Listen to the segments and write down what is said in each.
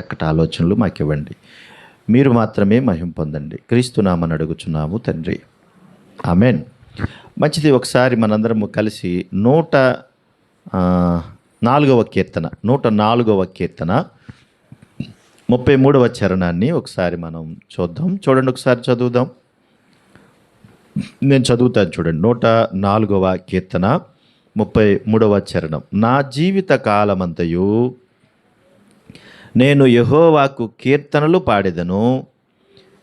చక్కటి ఆలోచనలు మాకు ఇవ్వండి మీరు మాత్రమే మహిం పొందండి. క్రీస్తునామని అడుగుచున్నాము తండ్రి. ఆమెన్. మంచిది ఒకసారి మనందరము కలిసి నూట నాలుగవ కీర్తన నూట నాలుగవ కీర్తన ముప్పై మూడవ చరణాన్ని ఒకసారి మనం చూద్దాం. చూడండి ఒకసారి చదువుదాం. నేను చదువుతాను చూడండి. నూట నాలుగవ కీర్తన ముప్పై మూడవ చరణం. నా జీవిత కాలమంతయు నేను యహోవాకు కీర్తనలు పాడెదను.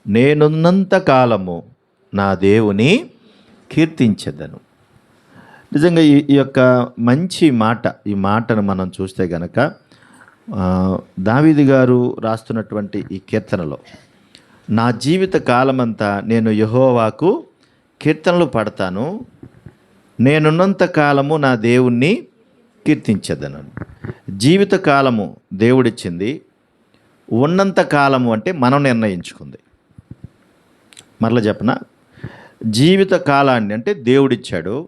నేనున్నంత కాలము నా దేవుని కీర్తించదను. నిజంగా ఈ ఈ యొక్క మంచి మాట ఈ మాటను మనం చూస్తే గనక దావిది గారు రాస్తున్నటువంటి ఈ కీర్తనలో నా జీవిత కాలమంతా నేను యహోవాకు కీర్తనలు పడతాను. నేనున్నంత కాలము నా దేవుణ్ణి కీర్తించదనను. జీవిత కాలము దేవుడిచ్చింది ఉన్నంత కాలము అంటే మనం నిర్ణయించుకుంది. మరలా చెప్పన? జీవిత కాలాన్ని అంటే దేవుడిచ్చాడు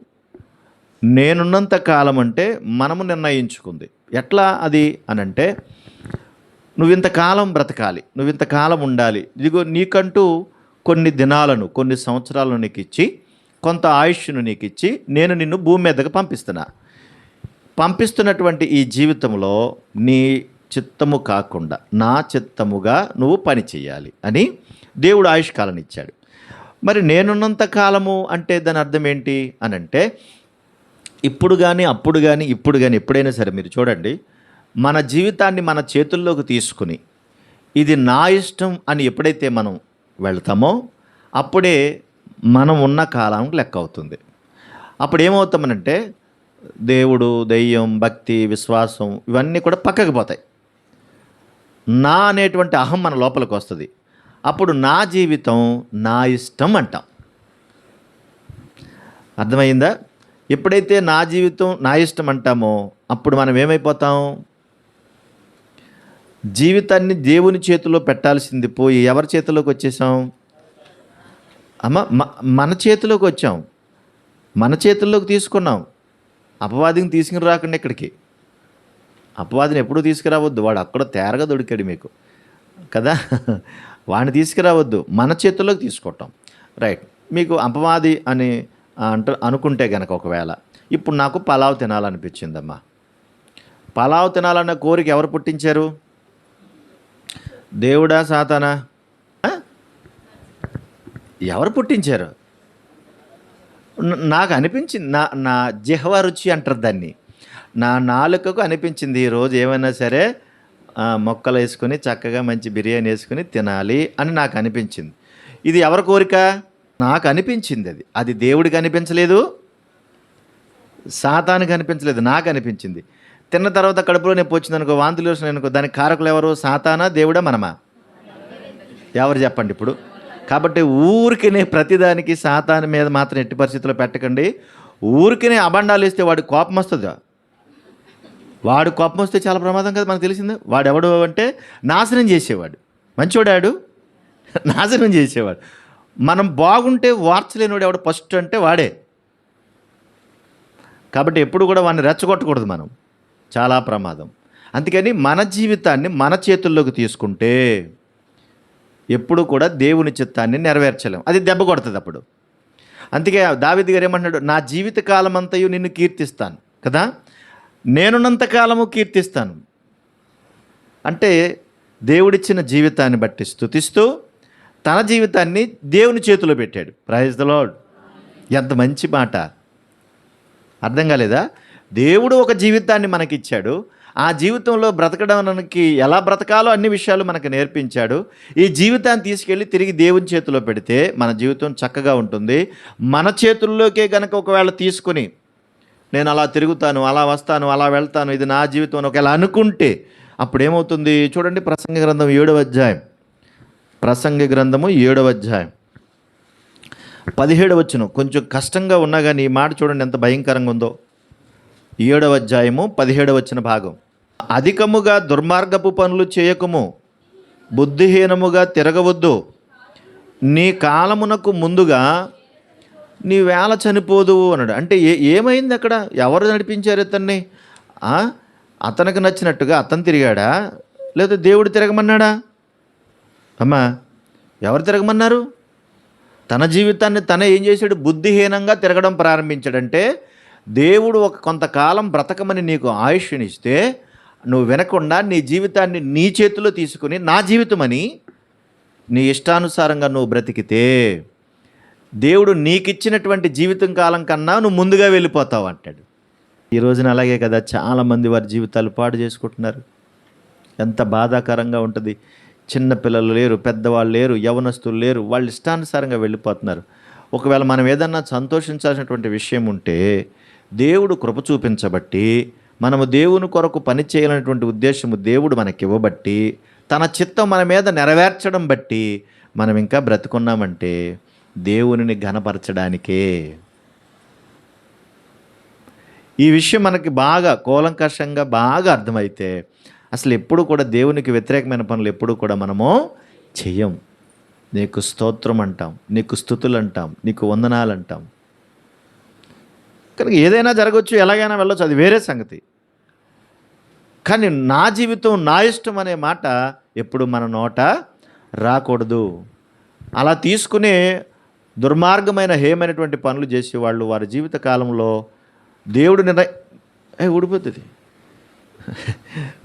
నేనున్నంత కాలం అంటే మనము నిర్ణయించుకుంది. ఎట్లా అది? అని అంటే నువ్వు బ్రతకాలి నువ్వింతకాలం ఉండాలి. ఇదిగో నీకంటూ కొన్ని దినాలను కొన్ని సంవత్సరాలను నీకు ఇచ్చి కొంత ఆయుష్ను నీకు ఇచ్చి నేను నిన్ను భూమి మీదకి పంపిస్తున్నా. పంపిస్తున్నటువంటి ఈ జీవితంలో నీ చిత్తము కాకుండా నా చిత్తముగా నువ్వు పని చేయాలి అని దేవుడు ఆయుష్కాలం ఇచ్చాడు మరి నేనున్నంత కాలము అంటే దాని అర్థం ఏంటి అని అంటే ఇప్పుడు కానీ అప్పుడు కానీ ఇప్పుడు కానీ ఎప్పుడైనా సరే మీరు చూడండి మన జీవితాన్ని మన చేతుల్లోకి తీసుకుని ఇది నా ఇష్టం అని ఎప్పుడైతే మనం వెళ్తామో అప్పుడే మనం ఉన్న కాలం లెక్క అవుతుంది అప్పుడు ఏమవుతామనంటే దేవుడు దెయ్యం భక్తి విశ్వాసం ఇవన్నీ కూడా పక్కకు పోతాయి. నా అనేటువంటి అహం మన లోపలికి వస్తుంది. అప్పుడు నా జీవితం నా ఇష్టం అంటాం. అర్థమైందా? ఎప్పుడైతే నా జీవితం నా ఇష్టం అంటామో అప్పుడు మనం ఏమైపోతాం? జీవితాన్ని దేవుని చేతిలో పెట్టాల్సింది పోయి ఎవరి చేతిలోకి వచ్చేసాం? అమ్మ మ- మన చేతిలోకి వచ్చాం. మన చేతుల్లోకి తీసుకున్నాం. అపవాదిని తీసుకుని రాకుండా ఇక్కడికి. అపవాదిని ఎప్పుడూ తీసుకురావద్దు. వాడు అక్కడ తేరగా దొరికాడు మీకు. కదా? వాడిని తీసుకురావద్దు. మన చేతుల్లోకి తీసుకోవటం రైట్. మీకు అపవాది అని అంట అనుకుంటే గనక ఒకవేళ. ఇప్పుడు నాకు పలావ్ తినాలనిపించిందమ్మా. పలావ్ తినాలన్న కోరిక ఎవరు పుట్టించారు? దేవుడా సాతానా? ఎవరు పుట్టించారు? నాకు అనిపించింది నా నా జిహ్వ రుచి అంటారు దాన్ని. నా నాలుకకు అనిపించింది ఈరోజు ఏమైనా సరే మొక్కలు వేసుకొని చక్కగా మంచి బిర్యానీ వేసుకొని తినాలి అని నాకు అనిపించింది ఇది ఎవరి కోరిక? నాకు అనిపించింది అది. అది దేవుడికి అనిపించలేదు సాతానికి అనిపించలేదు నాకు అనిపించింది తిన్న తర్వాత కడుపులో నొప్పి వచ్చింది అనుకో వాంతులు వచ్చినాయి అనుకో దానికి కారకులు ఎవరు? సాతానా దేవుడా మనమా? ఎవరు చెప్పండి ఇప్పుడు? కాబట్టి ఊరికినే ప్రతిదానికి సాతాను మీద మాత్రం ఎట్టి పరిస్థితుల్లో పెట్టకండి. ఊరికినే అబండాలు వేస్తే వాడి కోపం వస్తుందా వాడు కోపం వస్తే చాలా ప్రమాదం కదా మనకు తెలిసిందే. వాడు ఎవడు అంటే నాశనం చేసేవాడు. మంచివాడాడు నాశనం చేసేవాడు. మనం బాగుంటే వార్చలేనివాడు ఎవడు ఫస్ట్ అంటే వాడే. కాబట్టి ఎప్పుడు కూడా వాడిని రెచ్చగొట్టకూడదు మనం. చాలా ప్రమాదం. అందుకని మన జీవితాన్ని మన చేతుల్లోకి తీసుకుంటే ఎప్పుడు కూడా దేవుని చిత్తాన్ని నెరవేర్చలేం. అది దెబ్బ కొడుతుంది అప్పుడు. అందుకే దావిద్ గారు ఏమంటున్నాడు నా జీవిత కాలం అంతయు నిన్ను కీర్తిస్తాను. కదా? నేనున్నంత కాలము కీర్తిస్తాను. అంటే దేవుడిచ్చిన జీవితాన్ని బట్టి స్థుతిస్తూ తన జీవితాన్ని దేవుని చేతిలో పెట్టాడు. ప్రైజ్ ద లాడ్ ఎంత మంచి మాట. అర్థం కాలేదా? దేవుడు ఒక జీవితాన్ని మనకిచ్చాడు. ఆ జీవితంలో బ్రతకడానికి ఎలా బ్రతకాలో అన్ని విషయాలు మనకు నేర్పించాడు. ఈ జీవితాన్ని తీసుకెళ్ళి తిరిగి దేవుని చేతిలో పెడితే మన జీవితం చక్కగా ఉంటుంది. మన చేతుల్లోకే కనుక ఒకవేళ తీసుకుని నేను అలా తిరుగుతాను అలా వస్తాను అలా వెళ్తాను ఇది నా జీవితం అని ఒకవేళ అనుకుంటే అప్పుడు ఏమవుతుంది చూడండి ప్రసంగ గ్రంథం ఏడవ అధ్యాయం. ప్రసంగ గ్రంథము ఏడవ అధ్యాయం. పదిహేడు వచ్చును కొంచెం కష్టంగా ఉన్నా కానీ ఈ మాట చూడండి ఎంత భయంకరంగా ఉందో. ఏడవ అధ్యాయము పదిహేడవ వచ్చిన భాగం. అధికముగా దుర్మార్గపు పనులు చేయకము బుద్ధిహీనముగా తిరగవద్దు. నీ కాలమునకు ముందుగా నీ వేళ చనిపోదు అన్నాడు. అంటే ఏ ఏమైంది అక్కడ? ఎవరు నడిపించారు ఇతన్ని? అతనికి నచ్చినట్టుగా అతను తిరిగాడా? లేదా దేవుడు తిరగమన్నాడా? అమ్మా ఎవరు తిరగమన్నారు? తన జీవితాన్ని తన ఏం చేశాడు? బుద్ధిహీనంగా తిరగడం ప్రారంభించాడంటే దేవుడు ఒక కొంతకాలం బ్రతకమని నీకు ఆయుష్నిస్తే నువ్వు వినకుండా నీ జీవితాన్ని నీ చేతిలో తీసుకుని నా జీవితమని నీ ఇష్టానుసారంగా నువ్వు బ్రతికితే దేవుడు నీకిచ్చినటువంటి జీవితం కాలం కన్నా నువ్వు ముందుగా వెళ్ళిపోతావు అంటాడు. ఈ రోజున అలాగే కదా చాలామంది వారి జీవితాలు పాడు చేసుకుంటున్నారు. ఎంత బాధాకరంగా ఉంటుంది. చిన్న పిల్లలు లేరు పెద్దవాళ్ళు లేరు యవనస్తులు లేరు వాళ్ళు ఇష్టానుసారంగా వెళ్ళిపోతున్నారు. ఒకవేళ మనం ఏదన్నా సంతోషించాల్సినటువంటి విషయం ఉంటే దేవుడు కృప చూపించబట్టి మనము దేవుని కొరకు పని చేయాలనేటువంటి ఉద్దేశము దేవుడు మనకి ఇవ్వబట్టి తన చిత్తం మన మీద నెరవేర్చడం బట్టి మనం ఇంకా బ్రతుకున్నామంటే దేవునిని ఘనపరచడానికే. ఈ విషయం మనకి బాగా కూలంకషంగా బాగా అర్థమైతే అసలు ఎప్పుడు కూడా దేవునికి వ్యతిరేకమైన పనులు ఎప్పుడు కూడా మనము చెయ్యం. నీకు స్తోత్రం అంటాం నీకు స్థుతులు అంటాం నీకు వందనాలు అంటాం. కనుక ఏదైనా జరగవచ్చు ఎలాగైనా వెళ్ళొచ్చు అది వేరే సంగతి. కానీ నా జీవితం నా ఇష్టం అనే మాట ఎప్పుడు మన నోట రాకూడదు. అలా తీసుకునే దుర్మార్గమైన హేమైనటువంటి పనులు చేసేవాళ్ళు వారి జీవిత కాలంలో దేవుడు నిర్ణయ ఊడిపోతుంది.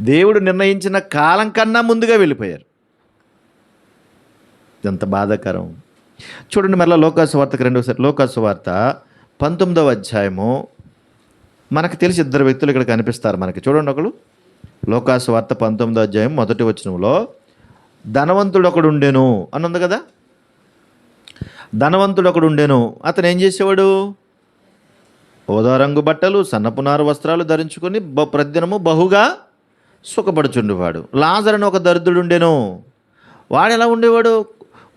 దేవుడు నిర్ణయించిన కాలం కన్నా ముందుగా వెళ్ళిపోయారు. ఎంత బాధాకరం. చూడండి మళ్ళీ లోకాసు వార్తకు రెండోసారి లోకాసు వార్త పంతొమ్మిదవ అధ్యాయము. మనకు తెలిసి ఇద్దరు వ్యక్తులు ఇక్కడ కనిపిస్తారు మనకి. చూడండి ఒకరు లోకాసు వార్త పంతొమ్మిదో అధ్యాయం మొదటి వచనంలో ధనవంతుడు ఒకడు ఉండెను అని ఉంది కదా? ధనవంతుడు ఒకడు ఉండెను అతను ఏం చేసేవాడు? ఓదా రంగు బట్టలు సన్నపునారు వస్త్రాలు ధరించుకొని బ ప్రతిదినము బహుగా సుఖపడుచుండేవాడు. లాజరని ఒక దరిద్రుడు ఉండెను వాడు ఎలా ఉండేవాడు?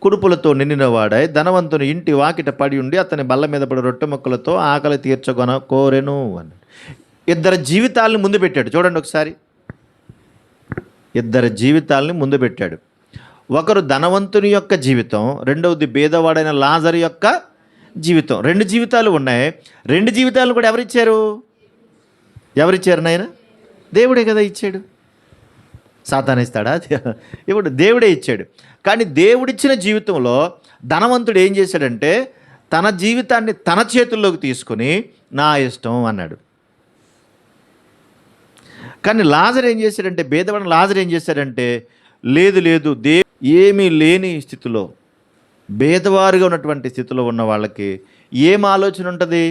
కుడుపులతో నిండిన వాడై ధనవంతుని ఇంటి వాకిట పడి ఉండి అతని బల్ల మీద పడి రొట్టె మొక్కలతో ఆకలి తీర్చగొన కోరెను అని. ఇద్దరు జీవితాలను ముందు పెట్టాడు. చూడండి ఒకసారి. ఇద్దరు జీవితాలని ముందు పెట్టాడు. ఒకరు ధనవంతుని యొక్క జీవితం రెండవది బీదవాడైన లాజర్ యొక్క జీవితం. రెండు జీవితాలు ఉన్నాయి. రెండు జీవితాలను కూడా ఎవరిచ్చారు? ఎవరిచ్చారు నాయన? దేవుడే కదా ఇచ్చాడు. సాతానిస్తాడా ఇప్పుడు దేవుడే ఇచ్చాడు. కానీ దేవుడిచ్చిన జీవితంలో ధనవంతుడు ఏం చేశాడంటే తన జీవితాన్ని తన చేతుల్లోకి తీసుకుని నా ఇష్టం అన్నాడు. కానీ లాజర్ ఏం చేశాడంటే భేదపడిన లాజర్ ఏం చేశాడంటే లేదు లేదు దే ఏమీ లేని స్థితిలో భేదవారుగా ఉన్నటువంటి స్థితిలో ఉన్న వాళ్ళకి ఏం ఆలోచన ఉంటుంది?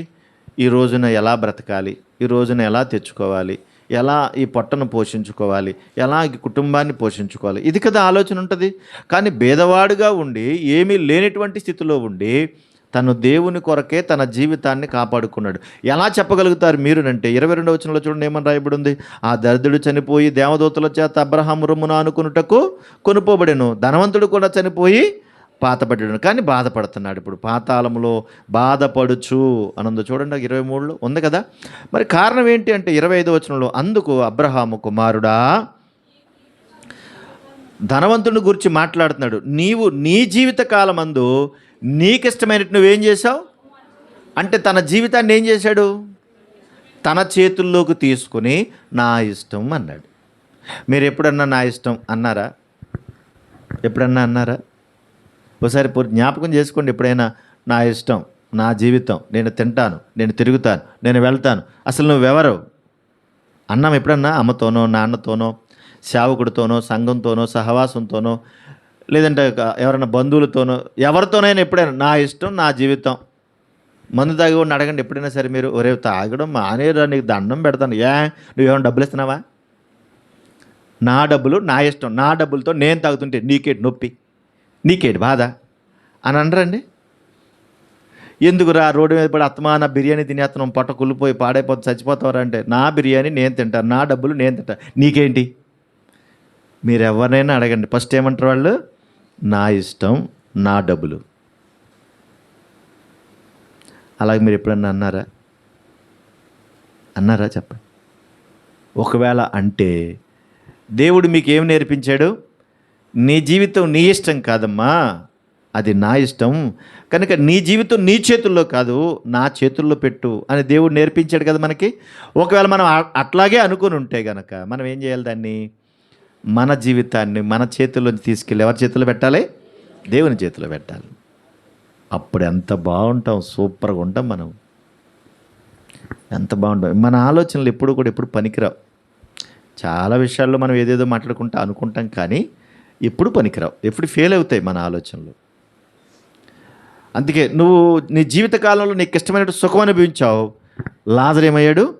ఈ రోజున ఎలా బ్రతకాలి? ఈ రోజున ఎలా తెచ్చుకోవాలి? ఎలా ఈ పొట్టను పోషించుకోవాలి? ఎలా ఈ కుటుంబాన్ని పోషించుకోవాలి? ఇది కదా ఆలోచన ఉంటుంది. కానీ భేదవాడుగా ఉండి ఏమీ లేనటువంటి స్థితిలో ఉండి తను దేవుని కొరకే తన జీవితాన్ని కాపాడుకున్నాడు. ఎలా చెప్పగలుగుతారు మీరునంటే ఇరవై రెండవ వచనంలో చూడండి ఏమని రాయబడి ఉంది ఆ దరిద్రుడు చనిపోయి దేవదూతల చేత అబ్రహాం రొమ్మున అనుకున్నటకు కొనుపోబడెను. ధనవంతుడు కూడా చనిపోయి పాతపడ్డాడు. కానీ బాధపడుతున్నాడు. ఇప్పుడు పాతాళంలో బాధపడుచు అనందు చూడండి ఇరవై మూడులో. ఉంది కదా? మరి కారణం ఏంటి అంటే ఇరవై ఐదో వచనంలో అందుకు అబ్రహాము కుమారుడా ధనవంతుని గురించి మాట్లాడుతున్నాడు. నీవు నీ జీవిత కాలమందు నీకు ఇష్టమైనట్టు నువ్వేం చేశావు? అంటే తన జీవితాన్ని ఏం చేశాడు? తన చేతుల్లోకి తీసుకుని నా ఇష్టం అన్నాడు. మీరు ఎప్పుడన్నా నా ఇష్టం అన్నారా? ఎప్పుడన్నా అన్నారా? ఒకసారి పూర్తి జ్ఞాపకం చేసుకోండి ఎప్పుడైనా నా ఇష్టం నా జీవితం నేను తింటాను నేను తిరుగుతాను నేను వెళ్తాను. అసలు నువ్వెవరు అన్నం ఎప్పుడన్నా అమ్మతోనో నాన్నతోనో సేవకుడితోనో సంఘంతోనో సహవాసంతోనో లేదంటే ఎవరైనా బంధువులతోనో ఎవరితోనైనా ఎప్పుడైనా నా ఇష్టం నా జీవితం. మందు తాగి వాడిని అడగండి ఎప్పుడైనా సరే మీరు ఒరే తాగడం మానేరా నీకు దండం పెడతాను. ఏ? నువ్వేమైనా డబ్బులు ఇస్తున్నావా? నా డబ్బులు నా ఇష్టం నా డబ్బులతో నేను తాగుతుంటే నీకేటి నొప్పి? నీకేటి బాధ? అని అనరండి. ఎందుకురా రోడ్డు మీద పడి అత్తమాన బిర్యానీ తినేస్తున్నాం పొట్ట కుళ్ళిపోయి పాడైపోతే చచ్చిపోతావరా అంటే నా బిర్యానీ నేను తింటాను నా డబ్బులు నేను తింటాను నీకేంటి? మీరు ఎవరినైనా అడగండి. ఫస్ట్ ఏమంటారు వాళ్ళు? నా ఇష్టం నా డబ్బులు. అలాగే మీరు ఎప్పుడన్నా అన్నారా? అన్నారా చెప్పండి. ఒకవేళ అంటే దేవుడు మీకు ఏమి నేర్పించాడు? నీ జీవితం నీ ఇష్టం కాదమ్మా. అది నా ఇష్టం. కనుక నీ జీవితం నీ చేతుల్లో కాదు నా చేతుల్లో పెట్టు అని దేవుడు నేర్పించాడు కదా మనకి. ఒకవేళ మనం అట్లాగే అనుకుని ఉంటే గనక మనం ఏం చేయాలి దాన్ని? మన జీవితాన్ని మన చేతుల్లో తీసుకెళ్ళి ఎవరి చేతిలో పెట్టాలి? దేవుని చేతిలో పెట్టాలి. అప్పుడు ఎంత బాగుంటాం సూపర్గా ఉంటాం మనం. ఎంత బాగుంటాం. మన ఆలోచనలు ఎప్పుడు కూడా ఎప్పుడు పనికిరావు. చాలా విషయాల్లో మనం ఏదేదో మాట్లాడుకుంటా అనుకుంటాం కానీ ఎప్పుడు పనికిరావు. ఎప్పుడు ఫెయిల్ అవుతాయి మన ఆలోచనలు. అందుకే నువ్వు నీ జీవిత కాలంలో నీకు ఇష్టమైన సుఖం అనుభవించావు. లాజర్ ఏమయ్యాడు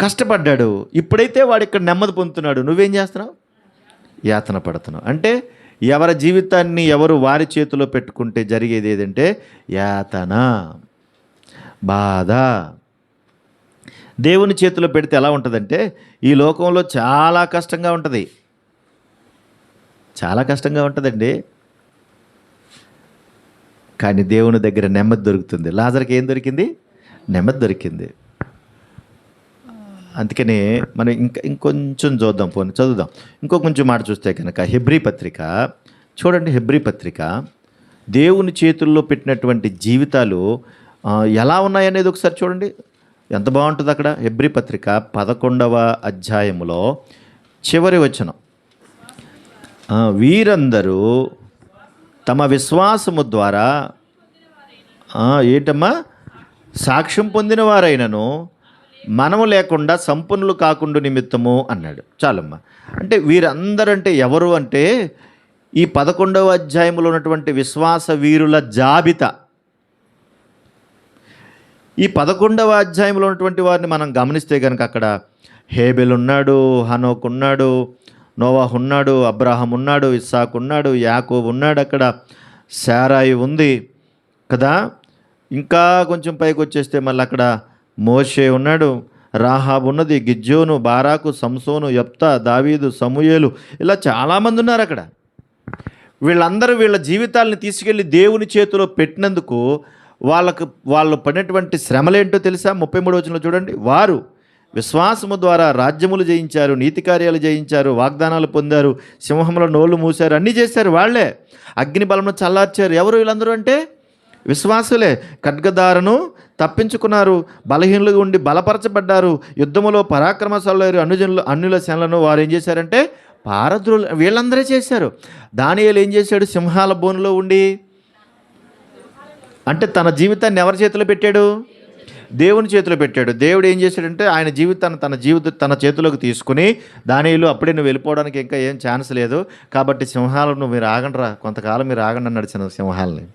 కష్టపడ్డాడు. ఇప్పుడైతే వాడు ఇక్కడ నెమ్మది పొందుతున్నాడు. నువ్వేం చేస్తున్నావు? యాతన పడుతున్నావు అంటే ఎవరి జీవితాన్ని ఎవరు వారి చేతిలో పెట్టుకుంటే జరిగేది ఏదంటే యాతన బాధ. దేవుని చేతిలో పెడితే ఎలా ఉంటుందంటే ఈ లోకంలో చాలా కష్టంగా ఉంటుంది. చాలా కష్టంగా ఉంటుందండి. కానీ దేవుని దగ్గర నెమ్మది దొరుకుతుంది. లాజర్కి ఏం దొరికింది? నెమ్మది దొరికింది. అందుకని మనం ఇంకా ఇంకొంచెం చూద్దాం పోనీ చదువుదాం. ఇంకో కొంచెం మాట చూస్తే కనుక హెబ్రీ పత్రిక చూడండి హెబ్రీ పత్రిక. దేవుని చేతుల్లో పెట్టినటువంటి జీవితాలు ఎలా ఉన్నాయనేది ఒకసారి చూడండి. ఎంత బాగుంటుంది అక్కడ? హెబ్రీ పత్రిక పదకొండవ అధ్యాయములో చివరి వచనం. వీరందరూ తమ విశ్వాసము ద్వారా ఏంటమ్మా? సాక్ష్యం పొందిన వారైనను మనము లేకుండా సంపన్నులు కాకుండా నిమిత్తము అన్నాడు. చాలమ్మ. అంటే వీరందరూ అంటే ఎవరు అంటే ఈ పదకొండవ అధ్యాయంలో ఉన్నటువంటి విశ్వాస వీరుల జాబితా. ఈ పదకొండవ అధ్యాయంలో ఉన్నటువంటి వారిని మనం గమనిస్తే కనుక అక్కడ హేబెల్ ఉన్నాడు హనోక్ ఉన్నాడు నోవాహ్ ఉన్నాడు అబ్రాహం ఉన్నాడు ఇస్సాక్ ఉన్నాడు యాకోబ్ ఉన్నాడు అక్కడ శారాయి ఉంది కదా. ఇంకా కొంచెం పైకి వచ్చేస్తే మళ్ళీ అక్కడ మోషే ఉన్నాడు. రాహాబ్ ఉన్నది గిజ్జోను బారాకు సంసోను యప్తా దావీదు సమూయేలు. ఇలా చాలామంది ఉన్నారు అక్కడ. వీళ్ళందరూ వీళ్ళ జీవితాలను తీసుకెళ్ళి దేవుని చేతిలో పెట్టినందుకు వాళ్ళకు వాళ్ళు పడినటువంటి శ్రమలేంటో తెలుసా? ముప్పై మూడు వచనంలో చూడండి. వారు విశ్వాసము ద్వారా రాజ్యములు జయించారు నీతి కార్యాలు జయించారు వాగ్దానాలు పొందారు సింహంలో నోళ్ళు మూశారు అన్నీ చేశారు వాళ్ళే. అగ్ని బలంలో చల్లార్చారు. ఎవరు వీళ్ళందరూ అంటే? విశ్వాసులే ఖడ్గదారను తప్పించుకున్నారు. బలహీనులుగా ఉండి బలపరచబడ్డారు. యుద్ధములో పరాక్రమశాలు అనుజనులు అన్యుల శనలను వారు ఏం చేశారంటే పారద్రులు వీళ్ళందరే చేశారు. దానియేలు ఏం చేశాడు? సింహాల బోనులో ఉండి అంటే తన జీవితాన్ని ఎవరి చేతిలో పెట్టాడు? దేవుని చేతిలో పెట్టాడు. దేవుడు ఏం చేశాడంటే ఆయన జీవితాన్ని తన జీవిత తన చేతిలోకి తీసుకుని దానిలో అప్పుడే నువ్వు వెళ్ళిపోవడానికి ఇంకా ఏం ఛాన్స్ లేదు. కాబట్టి సింహాలను మీరు ఆగండిరా కొంతకాలం మీరు ఆగండి అన్నాడు సింహాలని.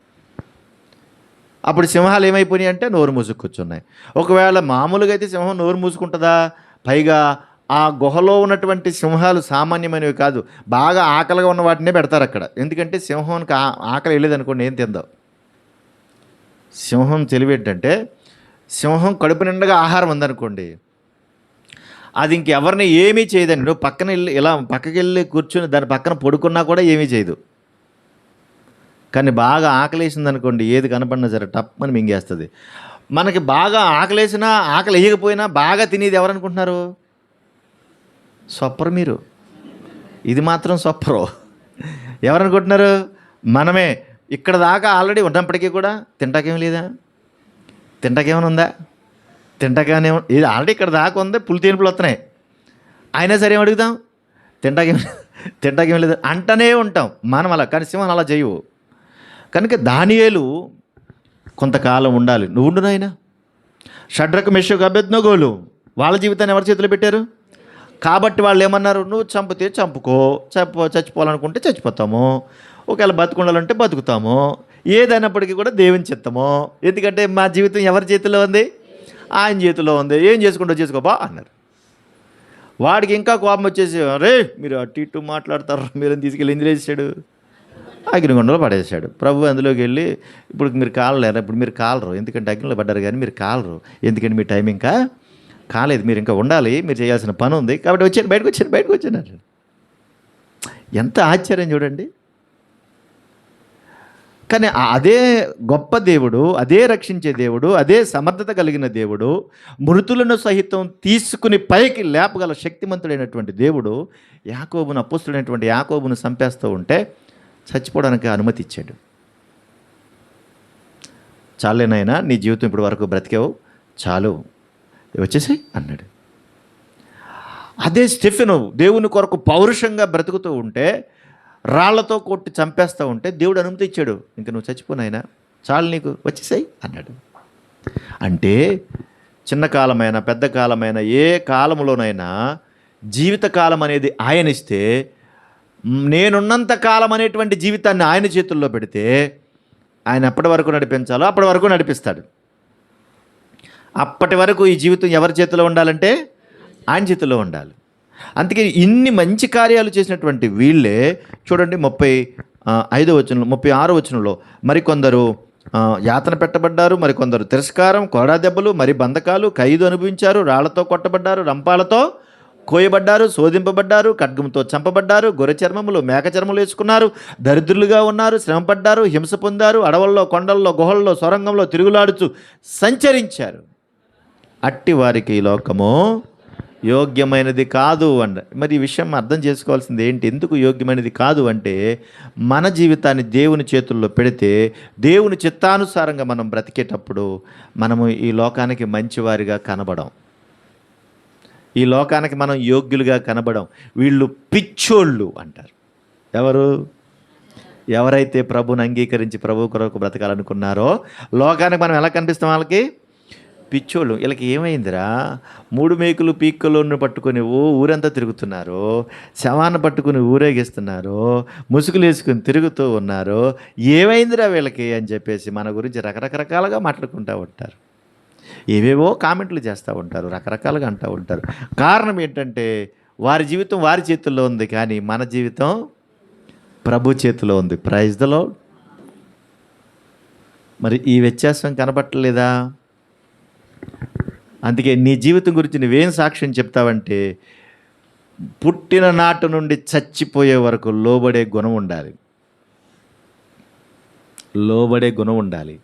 అప్పుడు సింహాలు ఏమైపోయినాయి అంటే నోరు మూసుకు కూర్చున్నాయి ఒకవేళ మామూలుగా అయితే సింహం నోరు మూసుకుంటుందా? పైగా ఆ గుహలో ఉన్నటువంటి సింహాలు సామాన్యమైనవి కాదు. బాగా ఆకలిగా ఉన్న వాటినే పెడతారు అక్కడ. ఎందుకంటే సింహానికి ఆకలి వెళ్ళేదనుకోండి ఏం తిందావు సింహం తెలివేంటంటే సింహం కడుపు నిండగా ఆహారం ఉందనుకోండి అది ఇంకెవరిని ఏమీ చేయదండి. నువ్వు పక్కన వెళ్ళి ఇలా పక్కకి వెళ్ళి కూర్చొని దాని పక్కన పడుకున్నా కూడా ఏమీ చేయదు. కానీ బాగా ఆకలేసింది అనుకోండి ఏది కనపడినా సరే టప్పని మింగేస్తుంది. మనకి బాగా ఆకలేసినా ఆకలి వేయకపోయినా బాగా తినేది ఎవరనుకుంటున్నారు? సొప్పరు మీరు. ఇది మాత్రం సొప్పరు. ఎవరనుకుంటున్నారు? మనమే. ఇక్కడ దాకా ఆల్రెడీ ఉన్నప్పటికీ కూడా తింటాకేం లేదా? తింటాకేమైనా ఉందా? తింటాకేమైనా ఇది ఆల్రెడీ ఇక్కడ దాకా ఉంది పులి తేనుపులు వస్తున్నాయి. అయినా సరే ఏం అడుగుతాం తింటాకేం తింటాకేం లేదు. అంటనే ఉంటాం. మనం అలా కానీ సింహం అలా చేయవు. కనుక దానియేలు కొంతకాలం ఉండాలి. నువ్వు ఉండు షడ్రక మెషకు అభ్యర్థనగోలు వాళ్ళ జీవితాన్ని ఎవరి చేతిలో పెట్టారు? కాబట్టి వాళ్ళు ఏమన్నారు? నువ్వు చంపితే చంపుకో చంప చచ్చిపోవాలనుకుంటే చచ్చిపోతాము. ఒకవేళ బతుకుండాలంటే బతుకుతాము. ఏదైనప్పటికీ కూడా దేవుని చిత్తము ఎందుకంటే మా జీవితం ఎవరి చేతిలో ఉంది? ఆయన చేతిలో ఉంది. ఏం చేసుకుంటో చేసుకోబా అన్నారు. వాడికి ఇంకా కోపం వచ్చేసి రే మీరు అటు ఇటు మాట్లాడతారు? మీరు తీసుకెళ్ళి ఎందుకు వేసాడు అగ్నిగుండంలో పడేసాడు ప్రభు అందులోకి వెళ్ళి ఇప్పుడు మీరు కాలలేరు ఇప్పుడు మీరు కాలరు. ఎందుకంటే అగ్నిలో పడ్డారు కానీ మీరు కాలరు. ఎందుకంటే మీ టైం ఇంకా కాలేదు. మీరు ఇంకా ఉండాలి. మీరు చేయాల్సిన పని ఉంది. కాబట్టి వచ్చాను బయటకు వచ్చాను బయటకు వచ్చాను ఎంత ఆశ్చర్యం చూడండి. కానీ అదే గొప్ప దేవుడు అదే రక్షించే దేవుడు అదే సమర్థత కలిగిన దేవుడు మృతులను సహితం తీసుకుని పైకి లేపగల శక్తిమంతుడైనటువంటి దేవుడు యాకోబును అపుస్తుడైనటువంటి యాకోబును చంపేస్తూ ఉంటే చచ్చిపోవడానికి అనుమతి ఇచ్చాడు. చాలేనాయనా నీ జీవితం ఇప్పటి వరకు బ్రతికావు. చాలు. వచ్చేసి అన్నాడు. అదే స్టెఫెను దేవుని కొరకు పౌరుషంగా బ్రతుకుతూ ఉంటే రాళ్ళతో కొట్టి చంపేస్తూ ఉంటే దేవుడు అనుమతి ఇచ్చాడు. ఇంక నువ్వు చచ్చిపోనాయనా చాలు నీకు. వచ్చేసాయి అన్నాడు. అంటే చిన్న కాలమైన పెద్ద కాలమైన ఏ కాలంలోనైనా జీవితకాలం అనేది ఆయనిస్తే నేనున్నంత కాలం అనేటువంటి జీవితాన్ని ఆయన చేతుల్లో పెడితే ఆయన ఎప్పటి వరకు నడిపించాలో అప్పటి వరకు నడిపిస్తాడు. అప్పటి వరకు ఈ జీవితం ఎవరి చేతిలో ఉండాలంటే ఆయన చేతిలో ఉండాలి. అందుకే ఇన్ని మంచి కార్యాలు చేసినటువంటి వీళ్ళే చూడండి ముప్పై ఐదో వచనంలో ముప్పై ఆరో వచనంలో మరికొందరు యాతన పెట్టబడ్డారు మరికొందరు తిరస్కారం కోడా దెబ్బలు మరి బంధకాలు ఖైదు అనుభవించారు రాళ్ళతో కొట్టబడ్డారు రంపాలతో కోయబడ్డారు శోధింపబడ్డారు ఖడ్గంతో చంపబడ్డారు గొర్రె చర్మములు మేక చర్మలు వేసుకున్నారు దరిద్రులుగా ఉన్నారు శ్రమపడ్డారు హింస పొందారు అడవుల్లో కొండల్లో గుహల్లో సొరంగంలో తిరుగులాడుచు సంచరించారు. అట్టి వారికి ఈ లోకము యోగ్యమైనది కాదు అంట. మరి ఈ విషయం అర్థం చేసుకోవాల్సింది ఏంటి? ఎందుకు యోగ్యమైనది కాదు అంటే మన జీవితాన్ని దేవుని చేతుల్లో పెడితే దేవుని చిత్తానుసారంగా మనం బ్రతికేటప్పుడు మనము ఈ లోకానికి మంచివారిగా కనబడం ఈ లోకానికి మనం యోగ్యులుగా కనబడం వీళ్ళు పిచ్చోళ్ళు అంటారు. ఎవరు? ఎవరైతే ప్రభుని అంగీకరించి ప్రభు కొరకు బ్రతకాలనుకున్నారో లోకానికి మనం ఎలా కనిపిస్తాం వాళ్ళకి? పిచ్చోళ్ళు. వీళ్ళకి ఏమైందిరా? మూడు మేకులు పీక్కలోను పట్టుకొని ఓ ఊరంతా తిరుగుతున్నారు శవాన్ని పట్టుకుని ఊరేగిస్తున్నారు ముసుగులు వేసుకుని తిరుగుతూ ఉన్నారు ఏమైందిరా వీళ్ళకి అని చెప్పేసి మన గురించి రకరకరకాలుగా మాట్లాడుకుంటూ ఉంటారు. ఏవేవో కామెంట్లు చేస్తూ ఉంటారు రకరకాలుగా అంటూ ఉంటారు. కారణం ఏంటంటే వారి జీవితం వారి చేతుల్లో ఉంది కానీ మన జీవితం ప్రభు చేతిలో ఉంది. ప్రైజ్ దలో మరి ఈ వ్యత్యాసం కనబట్టలేదా? అందుకే నీ జీవితం గురించి నువ్వేం సాక్ష్యం చెప్తావంటే పుట్టిన నాటు నుండి చచ్చిపోయే వరకు లోబడే గుణం ఉండాలి. లోబడే గుణం ఉండాలి.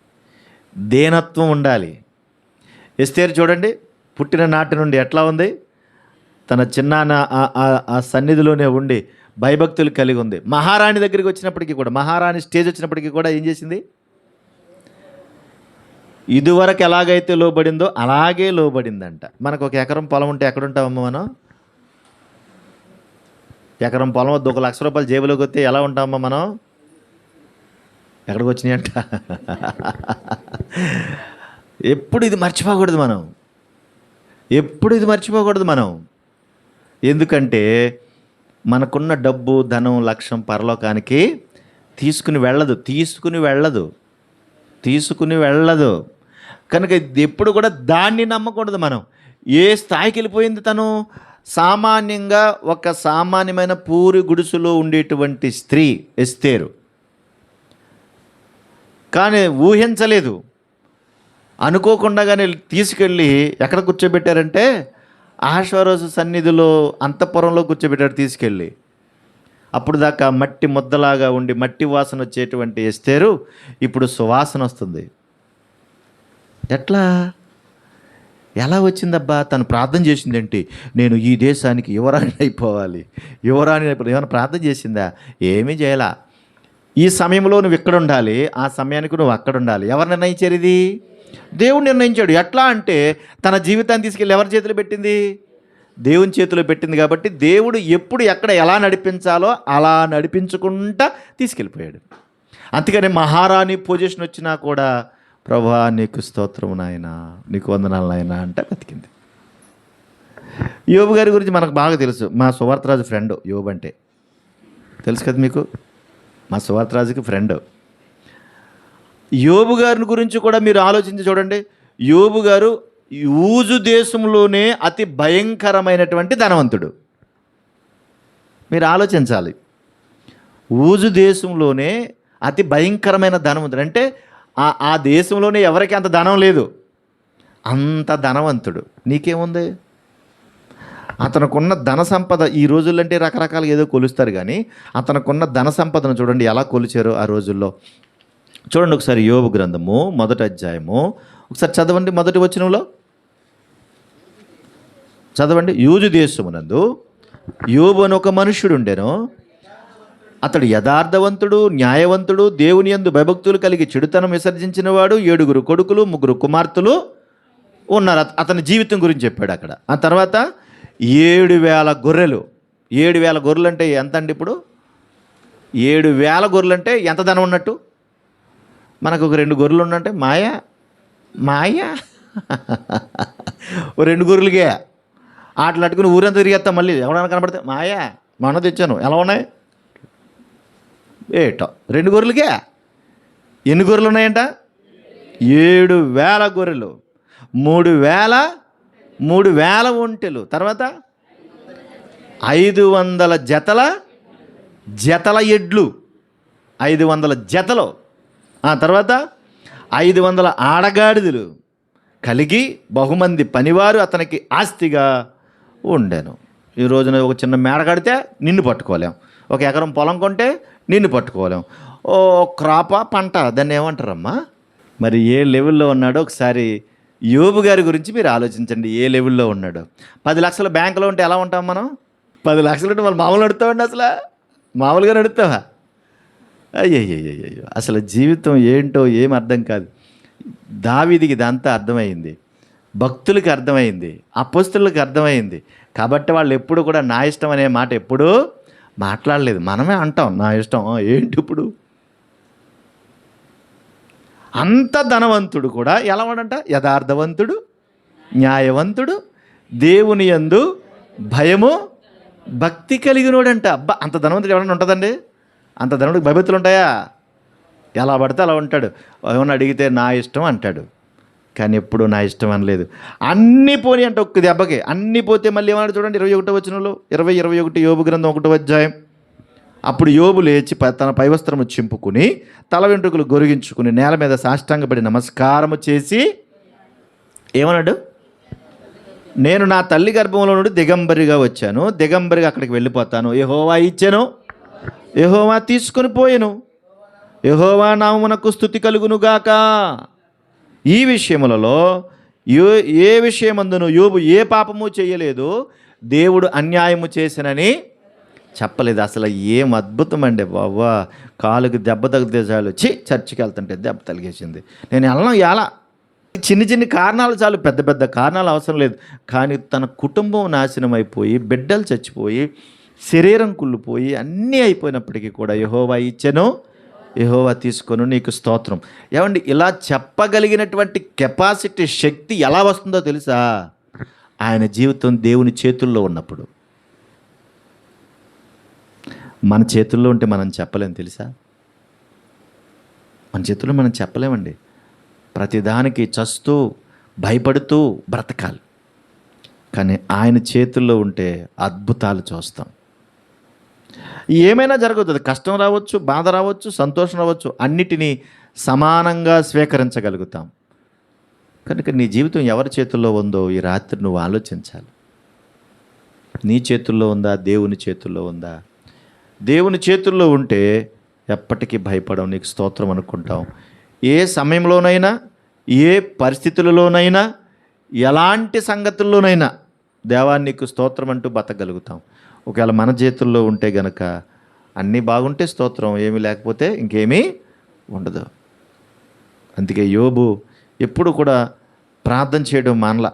దేనత్వం ఉండాలి. ఎస్తేరు చూడండి పుట్టిన నాటి నుండి ఎట్లా ఉంది? తన చిన్నాన్న ఆ- సన్నిధిలోనే ఉండి భయభక్తులు కలిగి ఉంది. మహారాణి దగ్గరికి వచ్చినప్పటికీ కూడా మహారాణి స్టేజ్ వచ్చినప్పటికీ కూడా ఏం చేసింది? ఇదివరకు ఎలాగైతే లోబడిందో అలాగే లోబడిందంట. మనకు ఒక ఎకరం పొలం ఉంటే ఎక్కడుంటామమ్మ మనం? ఎకరం పొలం వద్ద ఒక లక్ష రూపాయలు జేబులోకి వస్తే ఎలా ఉంటామమ్మా మనం? ఎక్కడికి వచ్చినాయంట? ఎప్పుడు ఇది మర్చిపోకూడదు మనం. ఎప్పుడు ఇది మర్చిపోకూడదు మనం. ఎందుకంటే మనకున్న డబ్బు ధనం లక్ష్యం పరలోకానికి తీసుకుని వెళ్ళదు. తీసుకుని వెళ్ళదు. తీసుకుని వెళ్ళదు. కనుక ఇది ఎప్పుడు కూడా దాన్ని నమ్మకూడదు మనం. ఏ స్థాయికి వెళ్ళిపోయింది తను? సామాన్యంగా ఒక సామాన్యమైన పూరి గుడిసెలో ఉండేటువంటి స్త్రీ ఎస్తేరు. కానీ ఊహించలేదు. అనుకోకుండానే తీసుకెళ్ళి ఎక్కడ కూర్చోబెట్టారంటే ఆశ్వరోజు సన్నిధిలో అంతఃపురంలో కూర్చోబెట్టారు తీసుకెళ్ళి. అప్పుడు దాకా మట్టి ముద్దలాగా ఉండి మట్టి వాసన వచ్చేటువంటి ఎస్తేరు ఇప్పుడు సువాసన వస్తుంది. ఎట్లా? ఎలా వచ్చిందబ్బా? తను ప్రార్థన చేసిందేంటి నేను ఈ దేశానికి యువరాణి అయిపోవాలి. యువరాణి అయిపోవాలి ఏమైనా ప్రార్థన చేసిందా? ఏమీ చేయాల. ఈ సమయంలో నువ్వు ఇక్కడ ఉండాలి. ఆ సమయానికి నువ్వు అక్కడ ఉండాలి. ఎవరు నిర్ణయించారు ఇది? దేవుడు నిర్ణయించాడు. ఎట్లా అంటే తన జీవితాన్ని తీసుకెళ్ళి ఎవరి చేతిలో పెట్టింది? దేవుని చేతిలో పెట్టింది కాబట్టి దేవుడు ఎప్పుడు ఎక్కడ ఎలా నడిపించాలో అలా నడిపించుకుంటా తీసుకెళ్ళిపోయాడు. అందుకని మహారాణి పొజిషన్ వచ్చినా కూడా ప్రభా నీకు స్తోత్రం నాయన నీకు వందనాలు నాయన అంటే బతికింది యోబు గారి గురించి మనకు బాగా తెలుసు. మా సువార్తరాజు ఫ్రెండ్ యోబు అంటే. తెలుసు కదా మీకు? మా సువార్తరాజుకి ఫ్రెండ్. యోబు గారిని గురించి కూడా మీరు ఆలోచించి చూడండి. యోబు గారు యూజు దేశంలోనే అతి భయంకరమైనటువంటి ధనవంతుడు. మీరు ఆలోచించాలి. ఊజు దేశంలోనే అతి భయంకరమైన ధనవంతుడు. అంటే ఆ ఆ దేశంలోనే ఎవరికి అంత ధనం లేదు. అంత ధనవంతుడు. నీకేముంది? అతనుకున్న ధన సంపద ఈ రోజుల్లో అంటే రకరకాలుగా ఏదో కొలుస్తారు కానీ అతనుకున్న ధన సంపదను చూడండి ఎలా కొలిచారో ఆ రోజుల్లో. చూడండి ఒకసారి యోగ గ్రంథము మొదటి అధ్యాయము. ఒకసారి చదవండి మొదటి వచనంలో. చదవండి. యూజు దేశమునందు యోబు అని ఒక మనుష్యుడు ఉండెను. అతడు యథార్థవంతుడు న్యాయవంతుడు దేవుని యందు భయభక్తులు కలిగి చెడుతనం విసర్జించిన వాడు ఏడుగురు కొడుకులు ముగ్గురు కుమార్తెలు ఉన్నారు. అతని జీవితం గురించి చెప్పాడు అక్కడ. ఆ తర్వాత ఏడు వేల గొర్రెలు. ఏడు వేల గొర్రెలు అంటే ఎంత అండి ఇప్పుడు? ఏడు వేల గొర్రెలు అంటే ఎంత ధనం ఉన్నట్టు? మనకు ఒక రెండు గొర్రెలు ఉన్నంటే మాయా? మాయా? ఓ రెండు గొర్రెలకే ఆటలు అట్టుకుని ఊరంతా తిరిగేస్తాం మళ్ళీ. ఎవడన్నా కనబడితే మాయా? మన తెచ్చాను. ఎలా ఉన్నాయి? ఏటో రెండు గొర్రెలకే ఎన్ని గొర్రెలు ఉన్నాయంట? ఏడు వేల గొర్రెలు. మూడు వేల మూడు వేల ఒంటెలు. తర్వాత? ఐదు వందల జతల జతల ఎడ్లు. ఐదు వందల జతలు. ఆ తర్వాత ఐదు వందల ఆడగాడిదలు కలిగి బహుమంది పనివారు అతనికి ఆస్తిగా ఉండాను. ఈ రోజున ఒక చిన్న మేడ కడితే నిన్ను పట్టుకోలేం. ఒక ఎకరం పొలం కొంటే నిన్ను పట్టుకోలేం. ఓ క్రాప పంట దాన్ని ఏమంటారమ్మా? మరి ఏ లెవెల్లో ఉన్నాడో ఒకసారి యోబు గారి గురించి మీరు ఆలోచించండి. ఏ లెవెల్లో ఉన్నాడో. పది లక్షల బ్యాంకులో ఉంటే ఎలా ఉంటాం మనం? పది లక్షలు ఉంటే వాళ్ళు మామూలు నడుతామండి అసలు? మామూలుగా నడుతావా అయ్యయ్యయ్యో అసలు జీవితం ఏంటో ఏం అర్థం కాదు. దావిదికి ఇదంతా అర్థమైంది. భక్తులకి అర్థమైంది. అపస్తులకు అర్థమైంది. కాబట్టి వాళ్ళు ఎప్పుడు కూడా నా ఇష్టం అనే మాట ఎప్పుడూ మాట్లాడలేదు. మనమే అంటాం నా ఇష్టం ఏంటి ఇప్పుడు? అంత ధనవంతుడు కూడా ఎలా వాడంట యథార్థవంతుడు న్యాయవంతుడు దేవుని యందు భయము భక్తి కలిగినోడంట. అబ్బా అంత ధనవంతుడు ఎవరైనా ఉంటుందండి? అంత ధనుడికి భయభక్తులు ఉంటాయా ఎలా పడితే అలా ఉంటాడు. ఏమన్నా అడిగితే నా ఇష్టం అంటాడు. కానీ ఎప్పుడు నా ఇష్టం అనలేదు. అన్నీ పోని అంటే ఒక్క దెబ్బకి. అన్నీ పోతే మళ్ళీ ఏమన్నాడు చూడండి ఇరవై ఒకటో వచనంలో? ఇరవై ఇరవై ఒకటి యోబు గ్రంథం ఒకటో అధ్యాయం. అప్పుడు యోబు లేచి తన పైవస్త్రము చింపుకుని తల వెంట్రుకలు గొరిగించుకుని నేల మీద సాష్టాంగపడి నమస్కారము చేసి ఏమన్నాడు? నేను నా తల్లి గర్భంలో నుండి దిగంబరిగా వచ్చాను. దిగంబరిగా అక్కడికి వెళ్ళిపోతాను. ఏ హోవా ఇచ్చాను. యహోవా తీసుకొని పోయాను. యహోవా నామునకు స్థుతి కలుగునుగాక ఈ విషయములలో ఏ ఏ విషయమందును యోబు ఏ పాపము చేయలేదు దేవుడు అన్యాయము చేసినని చెప్పలేదు. అసలు ఏం అద్భుతం అండి బాబా. కాలుకి దెబ్బ తగితే చాలు. వచ్చి చర్చికి వెళ్తుంటే దెబ్బ తగిలేసింది. నేను వెళ్ళను ఎలా చిన్న చిన్న కారణాలు చాలు. పెద్ద పెద్ద కారణాలు అవసరం లేదు. కానీ తన కుటుంబం నాశనం అయిపోయి బిడ్డలు చచ్చిపోయి శరీరం కుళ్ళిపోయి అన్నీ అయిపోయినప్పటికీ కూడా యహోవా ఇచ్చెను యహోవా తీసుకొను నీకు స్తోత్రం. ఏమండి ఇలా చెప్పగలిగినటువంటి కెపాసిటీ శక్తి ఎలా వస్తుందో తెలుసా? ఆయన జీవితం దేవుని చేతుల్లో ఉన్నప్పుడు. మన చేతుల్లో ఉంటే మనం చెప్పలేం తెలుసా? మన చేతుల్లో మనం చెప్పలేమండి. ప్రతిదానికి చస్తూ భయపడుతూ బ్రతకాలి. కానీ ఆయన చేతుల్లో ఉంటే అద్భుతాలు చూస్తాం. ఏమైనా జరగదు కష్టం రావచ్చు బాధ రావచ్చు సంతోషం రావచ్చు అన్నిటినీ సమానంగా స్వీకరించగలుగుతాం. కనుక నీ జీవితం ఎవరి చేతుల్లో ఉందో ఈ రాత్రి నువ్వు ఆలోచించాలి. నీ చేతుల్లో ఉందా దేవుని చేతుల్లో ఉందా? దేవుని చేతుల్లో ఉంటే ఎప్పటికీ భయపడం నీకు స్తోత్రం అనుకుంటాం. ఏ సమయంలోనైనా ఏ పరిస్థితులలోనైనా ఎలాంటి సంగతుల్లోనైనా దేవాన్ని నీకు స్తోత్రం అంటూ బతకగలుగుతాం. ఒకవేళ మన చేతుల్లో ఉంటే గనక అన్నీ బాగుంటే స్తోత్రం ఏమీ లేకపోతే ఇంకేమీ ఉండదు. అందుకే యోబు ఎప్పుడు కూడా ప్రార్థన చేయడం మానల.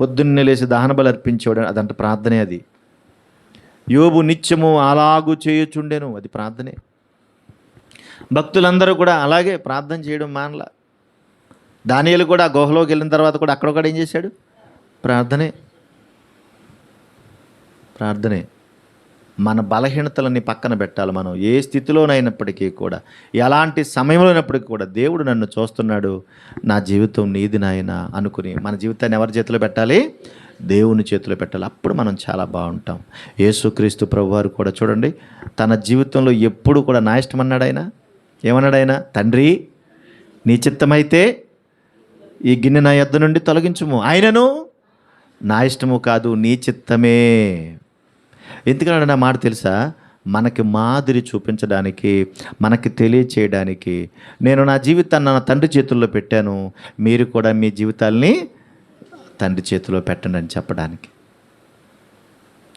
పొద్దున్నే లేచి దహన బలి అర్పించేవాడు అదంట ప్రార్థనే అది. యోబు నిత్యము అలాగు చేయొచ్చుండేను అది ప్రార్థనే. భక్తులందరూ కూడా అలాగే ప్రార్థన చేయడం మానల. దానియలు కూడా గుహలోకి వెళ్ళిన తర్వాత కూడా అక్కడ కూడా ఏం చేశాడు? ప్రార్థనే. ప్రార్థనే. మన బలహీనతలని పక్కన పెట్టాలి మనం. ఏ స్థితిలోనైనప్పటికీ కూడా ఎలాంటి సమయంలో అయినప్పటికీ కూడా దేవుడు నన్ను చూస్తున్నాడు. నా జీవితం నీది నాయన అనుకుని మన జీవితాన్ని ఎవరి చేతిలో పెట్టాలి? దేవుని చేతిలో పెట్టాలి. అప్పుడు మనం చాలా బాగుంటాం. యేసుక్రీస్తు ప్రభువారు కూడా చూడండి తన జీవితంలో ఎప్పుడు కూడా నా ఇష్టం అన్నాడు ఆయన. ఏమన్నాడు ఆయన? తండ్రి నీ చిత్తమైతే ఈ గిన్నె నా యొద్ద నుండి తొలగించుము. ఆయనను నా ఇష్టము కాదు నీ చిత్తమే. ఎందుకన్నాడు నా మాట తెలుసా? మనకి మాదిరి చూపించడానికి మనకి తెలియచేయడానికి. నేను నా జీవితాన్ని నా తండ్రి చేతుల్లో పెట్టాను. మీరు కూడా మీ జీవితాల్ని తండ్రి చేతిలో పెట్టండి అని చెప్పడానికి.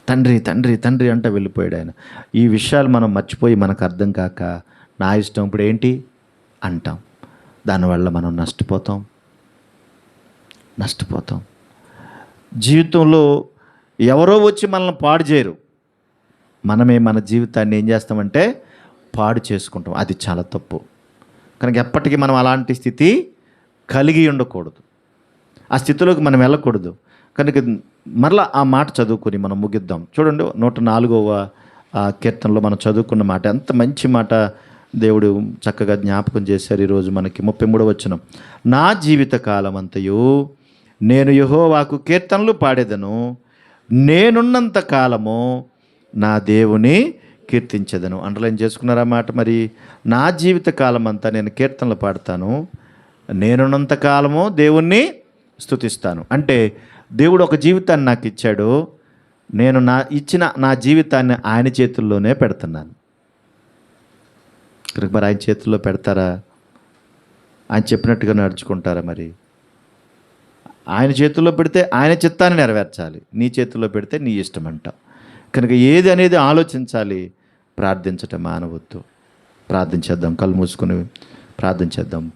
తండ్రి తండ్రి తండ్రి అంట వెళ్ళిపోయాడు ఆయన. ఈ విషయాలు మనం మర్చిపోయి మనకు అర్థం కాక నా ఇష్టం ఇప్పుడు ఏంటి? అంటాం. దానివల్ల మనం నష్టపోతాం. నష్టపోతాం. జీవితంలో ఎవరో వచ్చి మనల్ని పాడు చేయరు. మనమే మన జీవితాన్ని ఏం చేస్తామంటే పాడు చేసుకుంటాం. అది చాలా తప్పు. కనుక ఎప్పటికీ మనం అలాంటి స్థితి కలిగి ఉండకూడదు. ఆ స్థితిలోకి మనం వెళ్ళకూడదు. కనుక మరలా ఆ మాట చదువుకొని మనం ముగిద్దాం. చూడండి నూట నాలుగవ ఆ కీర్తనలో మనం చదువుకున్న మాట ఎంత మంచి మాట దేవుడు చక్కగా జ్ఞాపకం చేశారు ఈరోజు మనకి. ముప్పై మూడవ వచ్చిన నా జీవిత కాలం అంతయు నేను యహోవాకు కీర్తనలు పాడేదను. నేనున్నంత కాలము నా దేవుని కీర్తించదను. అండర్లైన్ చేసుకున్నారా మాట? మరి నా జీవిత కాలం అంతా నేను కీర్తనలు పాడతాను. నేనున్నంత కాలము దేవుణ్ణి స్తుతిస్తాను. అంటే దేవుడు ఒక జీవితాన్ని నాకు ఇచ్చాడు. నేను నా ఇచ్చిన నా జీవితాన్ని ఆయన చేతుల్లోనే పెడుతున్నాను. కనుక మరి ఆయన చేతుల్లో పెడతారా? ఆయన చెప్పినట్టుగా నడుచుకుంటారా మరి? ఆయన చేతుల్లో పెడితే ఆయన చిత్తాన్ని నెరవేర్చాలి. నీ చేతుల్లో పెడితే నీ ఇష్టం అంటావు కనుక ఏది అనేది ఆలోచించాలి ప్రార్థించటం మానవద్దు. ప్రార్థించేద్దాం కళ్ళు మూసుకొని ప్రార్థించేద్దాం.